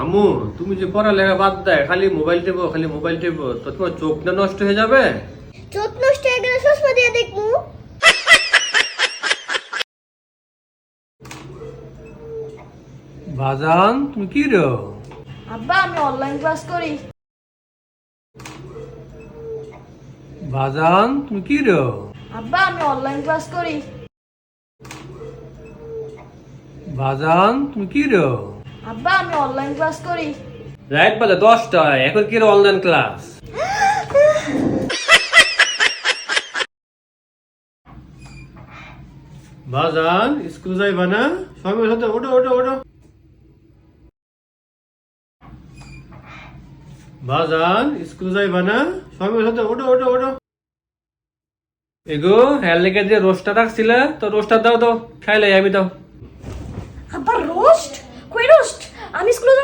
আমু তুমি যে পড়ালেখা বাদ দেয় খালি মোবাইল টেপো খালি মোবাইল টেপো তো তোমার চোখ না নষ্ট হয়ে যাবে? চোখ নষ্ট হয়ে গেলে চশমা দিয়ে দেখব। বাজান তুমি কি রে? আব্বা আমি অনলাইন ক্লাস করি। বাজান তুমি কি রে? আব্বা আমি অনলাইন ক্লাস করি। বাজান তুমি কি রে? আব্বা আমি অনলাইন ক্লাস করি। রাইট বাজে দশটা এখন কি অনলাইন ক্লাস বাজান স্কুল যাইবা না? সময় সাথে ওঠো ওঠো ওঠো। বাজান স্কুল যাইবা না? সময় সাথে ওঠো ওঠো ওঠো। এগো লেগে যে রোস্টার রাখছিলে তো রোস্টার দাও তো খাইলে আমি দাও। কই রোস্ট? han excluido